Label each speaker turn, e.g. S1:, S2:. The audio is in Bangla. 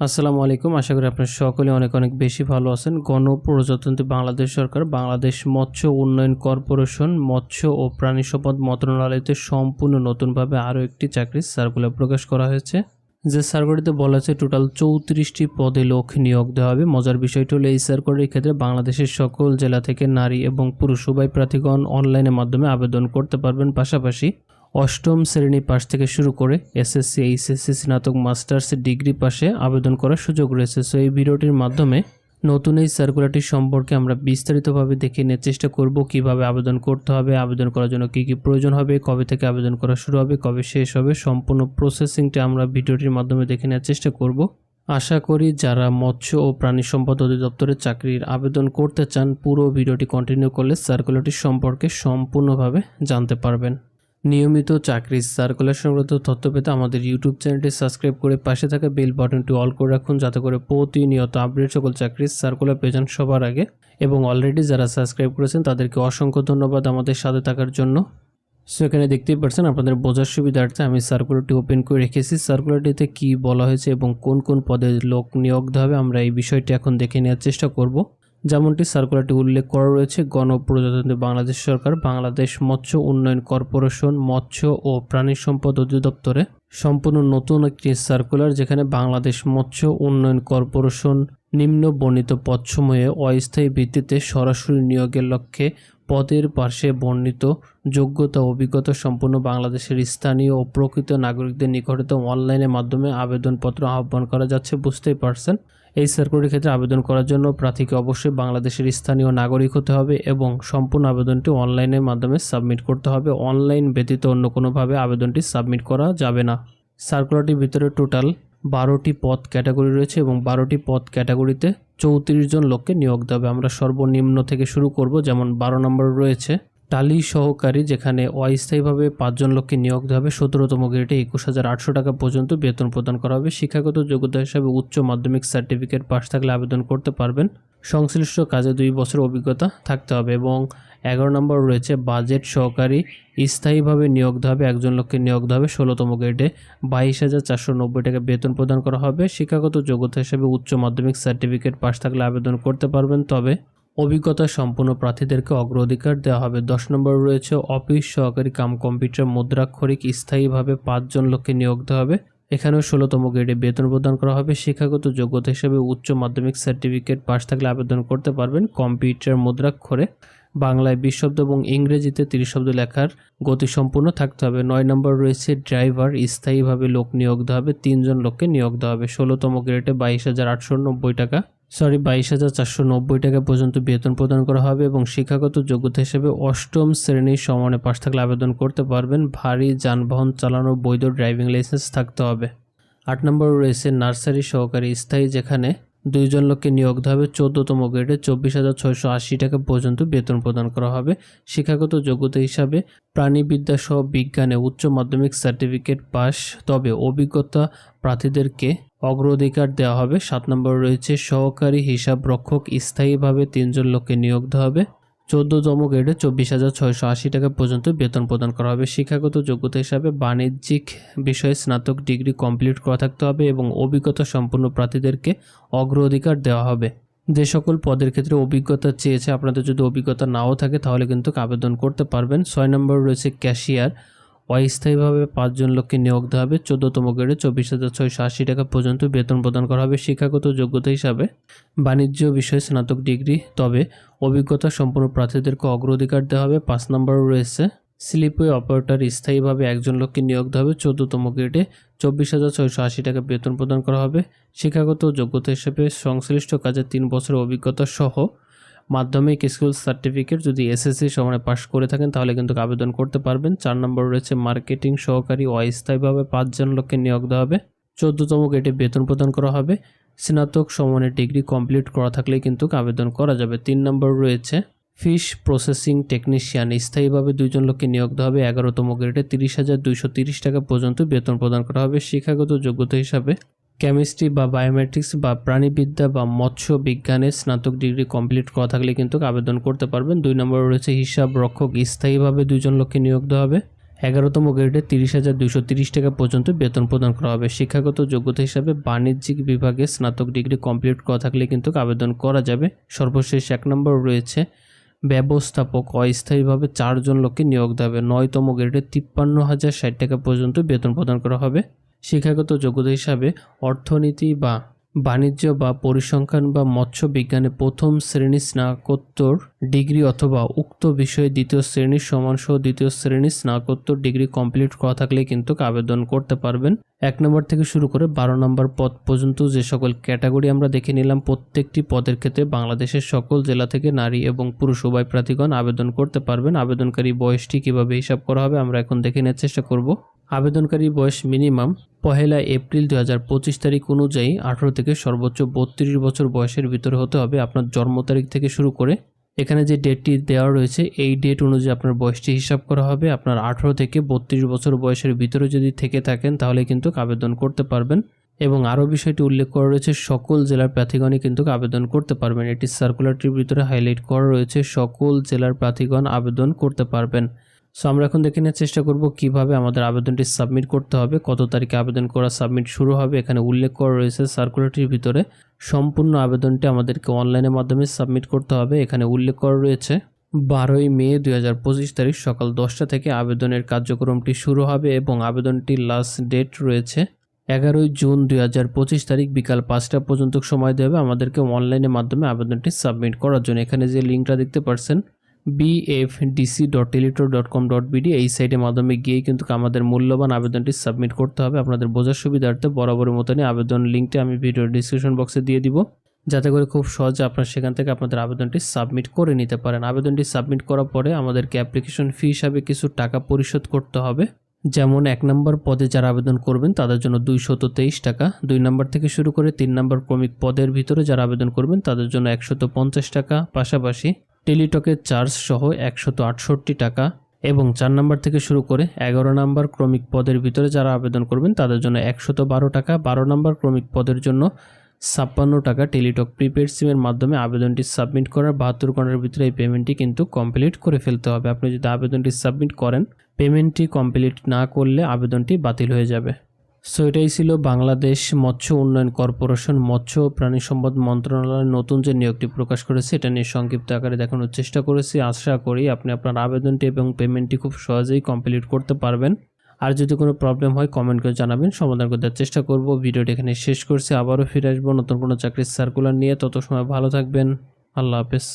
S1: আসসালামু আলাইকুম। আশা করি আপনার সকলে অনেক অনেক বেশি ভালো আছেন। গণপ্রজাতন্ত্রী বাংলাদেশ সরকার, বাংলাদেশ মৎস্য উন্নয়ন কর্পোরেশন, মৎস্য ও প্রাণী সম্পদ মন্ত্রণালয়তে সম্পূর্ণ নতুনভাবে আরও একটি চাকরির সার্কুলার প্রকাশ করা হয়েছে। যে সার্কুলারটিতে বলা আছে টোটাল চৌত্রিশটি পদে লোক নিয়োগ দেওয়া হবে। মজার বিষয়টি হলো, এই সার্কুলারের ক্ষেত্রে বাংলাদেশের সকল জেলা থেকে নারী এবং পুরুষ উভয় প্রার্থীগণ অনলাইনের মাধ্যমে আবেদন করতে পারবেন। পাশাপাশি অষ্টম শ্রেণি পাশ থেকে শুরু করে এসএসসি, এইচএসসি, স্নাতক, মাস্টার্স ডিগ্রি পাশে আবেদন করার সুযোগ রয়েছে। সো এই ভিডিওটির মাধ্যমে নতুন এই সার্কুলারটি সম্পর্কে আমরা বিস্তারিতভাবে দেখে নেওয়ার চেষ্টা করব, কীভাবে আবেদন করতে হবে, আবেদন করার জন্য কী কী প্রয়োজন হবে, কবে থেকে আবেদন করা শুরু হবে, কবে শেষ হবে, সম্পূর্ণ প্রসেসিংটা আমরা ভিডিওটির মাধ্যমে দেখে নেওয়ার চেষ্টা করব। আশা করি যারা মৎস্য ও প্রাণী সম্পদ অধিদপ্তরের চাকরির আবেদন করতে চান, পুরো ভিডিওটি কন্টিনিউ করলে সার্কুলারটি সম্পর্কে সম্পূর্ণভাবে জানতে পারবেন। নিয়মিত চাকরির সার্কুলার সংক্রান্ত তথ্য পেতে আমাদের ইউটিউব চ্যানেলটি সাবস্ক্রাইব করে পাশে থাকা বেল বাটনটি অল করে রাখুন, যাতে করে প্রতিনিয়ত আপডেট সকল চাকরির সার্কুলার পেয়ে যান সবার আগে। এবং অলরেডি যারা সাবস্ক্রাইব করেছেন, তাদেরকে অসংখ্য ধন্যবাদ আমাদের সাথে থাকার জন্য। সো এখানে দেখতেই পাচ্ছেন, আপনাদের বোঝার সুবিধার্থে আমি সার্কুলারটি ওপেন করে রেখেছি। সার্কুলারটিতে কি বলা হয়েছে এবং কোন কোন পদে লোক নিয়োগ হবে, আমরা এই বিষয়টি এখন দেখে নেওয়ার চেষ্টা করব। যেমনটি সার্কুলারটি উল্লেখ করা রয়েছে, গণপ্রজাতন্ত্রী বাংলাদেশ সরকার বাংলাদেশ মৎস্য উন্নয়ন কর্পোরেশন মৎস্য ও প্রাণী সম্পদ অধিদপ্তরে সম্পূর্ণ নতুন একটি সার্কুলার যেখানে বাংলাদেশ মৎস্য উন্নয়ন কর্পোরেশন নিম্ন বর্ণিত পদসমূহে অস্থায়ী ভিত্তিতে সরাসরি নিয়োগের লক্ষ্যে পদের পার্শ্বে বর্ণিত যোগ্যতা অভিজ্ঞতা সম্পন্ন বাংলাদেশের স্থানীয় ও প্রকৃত নাগরিকদের নিকটতে অনলাইনের মাধ্যমে আবেদনপত্র আহ্বান করা যাচ্ছে, বুঝতেই পারছেন? এই সার্কুলারের ক্ষেত্রে আবেদন করার জন্য প্রার্থীকে অবশ্যই বাংলাদেশের স্থানীয় নাগরিক হতে হবে এবং সম্পূর্ণ আবেদনটি অনলাইনের মাধ্যমে সাবমিট করতে হবে। অনলাইন ব্যতীত অন্য কোনোভাবে আবেদনটি সাবমিট করা যাবে না। সার্কুলারটির ভিতরে টোটাল বারোটি পদ ক্যাটাগরি রয়েছে এবং বারোটি পদ ক্যাটাগরিতে চৌত্রিশ জন লোককে নিয়োগ দেবে আমরা সর্বনিম্ন থেকে শুরু করব, যেমন বারো নম্বর রয়েছে। টালি সহকারী, যেখানে অস্থায়ীভাবে পাঁচজন লোককে নিয়োগ দেওয়া হবে, সতেরোতম গ্রেডে একুশ হাজার আটশো টাকা পর্যন্ত বেতন প্রদান করা হবে। শিক্ষাগত যোগ্যতা হিসাবে উচ্চ মাধ্যমিক সার্টিফিকেট পাশ থাকলে আবেদন করতে পারবেন। সংশ্লিষ্ট কাজে দুই বছর অভিজ্ঞতা থাকতে হবে এবং এগারো নম্বর রয়েছে বাজেট সহকারী, স্থায়ীভাবে নিয়োগ হবে, একজন লোককে নিয়োগ হবে, ষোলোতম গ্রেডে। বাইশ হাজার চারশো নব্বই টাকা বেতন প্রদান করা হবে। শিক্ষাগত যোগ্যতা হিসেবে উচ্চ মাধ্যমিক সার্টিফিকেট পাস থাকলে আবেদন করতে পারবেন, তবে অভিজ্ঞতা সম্পন্ন প্রার্থীদেরকে অগ্রাধিকার দেওয়া হবে। দশ নম্বর রয়েছে অফিস সহকারী কাম কম্পিউটার মুদ্রাক্ষরিক, স্থায়ীভাবে পাঁচজন লোককে নিয়োগ দেওয়া হবে। এখানেও ষোলোতম গ্রেডে বেতন প্রদান করা হবে। শিক্ষাগত যোগ্যতা হিসেবে উচ্চ মাধ্যমিক সার্টিফিকেট পাশ থাকলে আবেদন করতে পারবেন কম্পিউটার মুদ্রাক্ষরে। বাংলায় বিশ শব্দ এবং ইংরেজিতে তিরিশ শব্দ লেখার গতি সম্পূর্ণ থাকতে হবে। নয় নম্বর রয়েছে ড্রাইভার, স্থায়ীভাবে লোক নিয়োগ দেওয়া হবে, তিনজন লোককে নিয়োগ দেওয়া হবে। ষোলোতম গ্রেডে বাইশ হাজার আটশো নব্বই টাকা সরি, বাইশ হাজার চারশো নব্বই টাকা পর্যন্ত বেতন প্রদান করা হবে এবং শিক্ষাগত যোগ্যতা হিসেবে অষ্টম শ্রেণির সমানে পাশ থাকলে আবেদন করতে পারবেন। ভারী যানবাহন চালানোর বৈধ ড্রাইভিং লাইসেন্স থাকতে হবে। আট নম্বর রয়েছে নার্সারি সহকারী স্থায়ী, যেখানে দুইজন লোককে নিয়োগ দেওয়া হবে। চোদ্দতম গ্রেডে চব্বিশ হাজার ছয়শো আশি টাকা পর্যন্ত বেতন প্রদান করা হবে। শিক্ষাগত যোগ্যতা হিসাবে প্রাণীবিদ্যা সহ বিজ্ঞানে উচ্চ মাধ্যমিক সার্টিফিকেট পাস। তবে অভিজ্ঞতা প্রার্থীদেরকে অগ্রাধিকার দেওয়া হবে। সাত নম্বর রয়েছে, সহকারী হিসাব রক্ষক স্থায়ীভাবে তিনজন লোককে নিয়োগ দেওয়া হবে। চোদ্দতম গ্রেডে চব্বিশ হাজার ছয়শো আশি টাকা পর্যন্ত বেতন প্রদান করা হবে। শিক্ষাগত যোগ্যতা হিসাবে বাণিজ্যিক বিষয়ে স্নাতক ডিগ্রি কমপ্লিট করা থাকতে হবে এবং অভিজ্ঞতা সম্পন্ন প্রার্থীদেরকে অগ্রাধিকার দেওয়া হবে। যে সকল পদের ক্ষেত্রে অভিজ্ঞতা চেয়েছে, আপনাদের যদি অভিজ্ঞতা নাও থাকে তাহলে কিন্তু আবেদন করতে পারবেন। ছয় নম্বর রয়েছে ক্যাশিয়ার। অস্থায়ীভাবে পাঁচজন লোককে নিয়োগ দেওয়া হবে, চোদ্দতম গ্রেডে চব্বিশ হাজার ছয়শো আশি টাকা পর্যন্ত বেতন প্রদান করা হবে শিক্ষাগত যোগ্যতা হিসাবে। বাণিজ্য বিষয়ে স্নাতক ডিগ্রি, তবে অভিজ্ঞতা সম্পন্ন প্রার্থীদেরকে অগ্রাধিকার দেওয়া হবে, পাঁচ নম্বর রয়েছে। স্লিপওয়ে অপারেটর স্থায়ীভাবে একজন লোককে নিয়োগ দেওয়া হবে, চোদ্দতম গ্রেডে চব্বিশ হাজার ছয়শো আশি টাকা বেতন প্রদান করা হবে। শিক্ষাগত যোগ্যতা হিসেবে সংশ্লিষ্ট কাজে তিন বছরের অভিজ্ঞতা সহ মাধ্যমিক স্কুল সার্টিফিকেট যদি এসএসসি সমানে পাশ করে থাকেন, তাহলে কিন্তু আবেদন করতে পারবেন। চার নম্বর রয়েছে মার্কেটিং সহকারী অস্থায়ীভাবে পাঁচজন লোককে নিয়োগ দেওয়া হবে। চোদ্দতম গেটে বেতন প্রদান করা হবে। স্নাতক সমানে ডিগ্রি কমপ্লিট করা থাকলেই কিন্তু আবেদন করা যাবে। তিন নম্বর রয়েছে ফিশ প্রসেসিং টেকনিশিয়ান। স্থায়ীভাবে দুইজন লোককে নিয়োগ দেওয়া হবে। এগারোতম গ্রেডে তিরিশ হাজার দুইশো তিরিশ টাকা পর্যন্ত বেতন প্রদান করা হবে। শিক্ষাগত যোগ্যতা হিসাবে কেমিস্ট্রি বা বায়োমেট্রিক্স বা প্রাণীবিদ্যা বা মৎস্য বিজ্ঞানে স্নাতক ডিগ্রি কমপ্লিট করা থাকলে কিন্তু আবেদন করতে পারবেন। দুই নম্বর রয়েছে হিসাব রক্ষক। স্থায়ীভাবে দুজন লোককে নিয়োগ দেওয়া হবে। এগারোতম গ্রেডে তিরিশ হাজার দুশো তিরিশ টাকা পর্যন্ত বেতন প্রদান করা হবে। শিক্ষাগত যোগ্যতা হিসাবে বাণিজ্যিক বিভাগে স্নাতক ডিগ্রি কমপ্লিট করা থাকলে কিন্তু আবেদন করা যাবে। সর্বশেষ এক নম্বর রয়েছে ব্যবস্থাপক। অস্থায়ীভাবে চারজন লোককে নিয়োগ দেওয়া হবে। নয়তম গ্রেডে তিপ্পান্ন হাজার ষাট টাকা পর্যন্ত বেতন প্রদান করা হবে। শিক্ষাগত যোগ্যতা হিসাবে অর্থনীতি বা বাণিজ্য বা পরিসংখ্যান বা মৎস্য বিজ্ঞানে প্রথম শ্রেণি স্নাতকোত্তর ডিগ্রি অথবা উক্ত বিষয়ে দ্বিতীয় শ্রেণির সমানসহ দ্বিতীয় শ্রেণির স্নাতকোত্তর ডিগ্রি কমপ্লিট করা থাকলে কিন্তু আবেদন করতে পারবেন। এক নম্বর থেকে শুরু করে বারো নম্বর পদ পর্যন্ত যে সকল ক্যাটাগরি আমরা দেখে নিলাম, প্রত্যেকটি পদের ক্ষেত্রে বাংলাদেশের সকল জেলা থেকে নারী এবং পুরুষ উভয় প্রার্থীগণ আবেদন করতে পারবেন। আবেদনকারী বয়সটি কীভাবে হিসাব করা হবে আমরা এখন দেখে নেওয়ার চেষ্টা করব। আবেদনকারী বয়স মিনিমাম পহেলা এপ্রিল দু হাজার পঁচিশ তারিখ অনুযায়ী আঠারো থেকে সর্বোচ্চ বত্রিশ বছর বয়সের ভিতরে হতে হবে। আপনার জন্ম তারিখ থেকে শুরু করে এখানে যে ডেটটি দেওয়া রয়েছে, এই ডেট অনুযায়ী আপনার বয়সটি হিসাব করা হবে। আপনার আঠারো থেকে বত্রিশ বছর বয়সের ভিতরে যদি থেকে থাকেন, তাহলে কিন্তু আবেদন করতে পারবেন। এবং আরও বিষয়টি উল্লেখ করা রয়েছে, সকল জেলার প্রার্থীগণই কিন্তু আবেদন করতে পারবেন। এটি সার্কুলারটির ভিতরে হাইলাইট করা রয়েছে, সকল জেলার প্রার্থীগণ আবেদন করতে পারবেন। সো আমরা এখন দেখে নেওয়ার চেষ্টা করব কীভাবে আমাদের আবেদনটি সাবমিট করতে হবে, কত তারিখে আবেদন করা সাবমিট শুরু হবে, এখানে উল্লেখ করা রয়েছে সার্কুলারটির ভিতরে। সম্পূর্ণ আবেদনটি আমাদেরকে অনলাইনের মাধ্যমে সাবমিট করতে হবে, এখানে উল্লেখ করা রয়েছে, বারোই মে দুই হাজার পঁচিশ তারিখ সকাল দশটা থেকে আবেদনের কার্যক্রমটি শুরু হবে এবং আবেদনটির লাস্ট ডেট রয়েছে এগারোই জুন দুই হাজার পঁচিশ তারিখ বিকাল পাঁচটা পর্যন্ত সময় দেবে আমাদেরকে অনলাইনের মাধ্যমে আবেদনটি সাবমিট করার জন্য। এখানে যে লিঙ্কটা দেখতে পাচ্ছেন BFDC dot teletalk dot com dot BD এই সাইটের মাধ্যমে গিয়ে কিন্তু আমাদের মূল্যবান আবেদনটি সাবমিট করতে হবে। আপনাদের বোঝার সুবিধার্থে বরাবরের মতনই আবেদন লিঙ্কটি আমি ভিডিও ডিসক্রিপশন বক্সে দিয়ে দিব। যাতে করে খুব সহজে আপনারা সেখান থেকে আপনাদের আবেদনটি সাবমিট করে নিতে পারেন। আবেদনটি সাবমিট করার পরে আমাদেরকে অ্যাপ্লিকেশন ফি হিসাবে কিছু টাকা পরিশোধ করতে হবে। যেমন এক নম্বর পদে যারা আবেদন করবেন, তাদের জন্য দুইশত তেইশ টাকা। দুই নম্বর থেকে শুরু করে তিন নম্বর ক্রমিক পদের ভিতরে যারা আবেদন করবেন, তাদের জন্য একশত পঞ্চাশ টাকা। পাশাপাশি টেলিটকের চার্জ সহ একশত আটষট্টি টাকা এবং চার নম্বর থেকে শুরু করে এগারো নাম্বার ক্রমিক পদের ভিতরে যারা আবেদন করবেন, তাদের জন্য একশত বারো টাকা। বারো নাম্বার ক্রমিক পদের জন্য ছাপ্পান্ন টাকা টেলিটক প্রিপেড সিমের মাধ্যমে আবেদনটি সাবমিট করার বাহাত্তর ঘণ্টার ভিতরে এই পেমেন্টটি কিন্তু কমপ্লিট করে ফেলতে হবে। আপনি যদি আবেদনটি সাবমিট করেন, পেমেন্টটি কমপ্লিট না করলে আবেদনটি বাতিল হয়ে যাবে। সো এটাই ছিল বাংলাদেশ মৎস্য উন্নয়ন কর্পোরেশন মৎস্য ও প্রাণী সম্পদ মন্ত্রণালয়ের নতুন যে নিয়োগটি প্রকাশ করেছে, এটা নিয়ে সংক্ষিপ্ত আকারে দেখানোর চেষ্টা করেছি। আশা করি আপনি আপনার আবেদনটি এবং পেমেন্টটি খুব সহজেই কমপ্লিট করতে পারবেন। আর যদি কোনো প্রবলেম হয় কমেন্ট করে জানাবেন, সমাধান করতে চেষ্টা করব। ভিডিওটি এখানে শেষ করছি, আবারও ফিরে আসব নতুন কোনো চাকরির সার্কুলার নিয়ে। তত সময় ভালো থাকবেন, আল্লাহ হাফেজ।